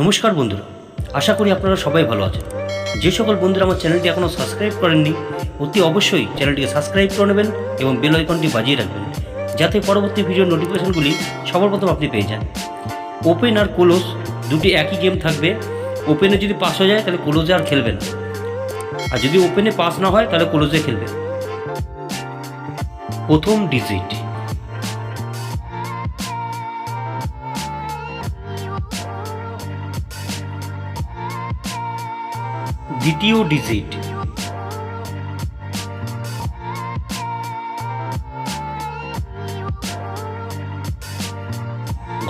নমস্কার বন্ধুরা, আশা করি আপনারা সবাই ভালো আছেন। যে সকল বন্ধুরা আমার চ্যানেলটি এখনও সাবস্ক্রাইব করেননি, অতি অবশ্যই চ্যানেলটিকে সাবস্ক্রাইব করে নেবেন এবং বেল আইকনটি বাজিয়ে রাখবেন, যাতে পরবর্তী ভিডিওর নোটিফিকেশনগুলি সবার প্রথম আপনি পেয়ে যান। ওপেন আর কোলোস দুটি একই গেম থাকবে। ওপেনে যদি পাস হয়ে যায়, তাহলে কোলোজে আর খেলবে না। আর যদি ওপেনে পাস না হয়, তাহলে কোলোজে খেলবে প্রথম ডিজিট দ্বিতীয় ডিজিট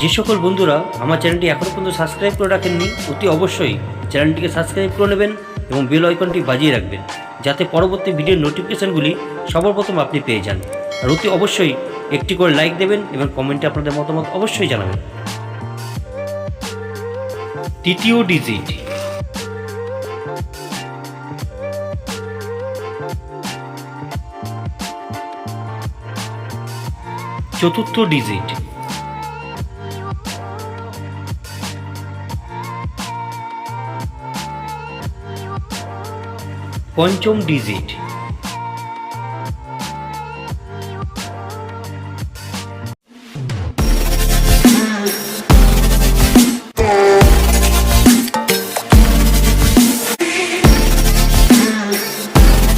যে সকল বন্ধুরা আমার চ্যানেলটি এখনও পর্যন্ত সাবস্ক্রাইব করে রাখেননি, অতি অবশ্যই চ্যানেলটিকে সাবস্ক্রাইব করে নেবেন এবং বেল আইকনটি বাজিয়ে রাখবেন, যাতে পরবর্তী ভিডিওর নোটিফিকেশানগুলি সবার প্রথম আপনি পেয়ে যান। আর অতি অবশ্যই একটি করে লাইক দেবেন এবং কমেন্টে আপনাদের মতামত অবশ্যই জানাবেন। তৃতীয় ডিজিট চতুর্থ ডিজিট। পঞ্চম ডিজিট।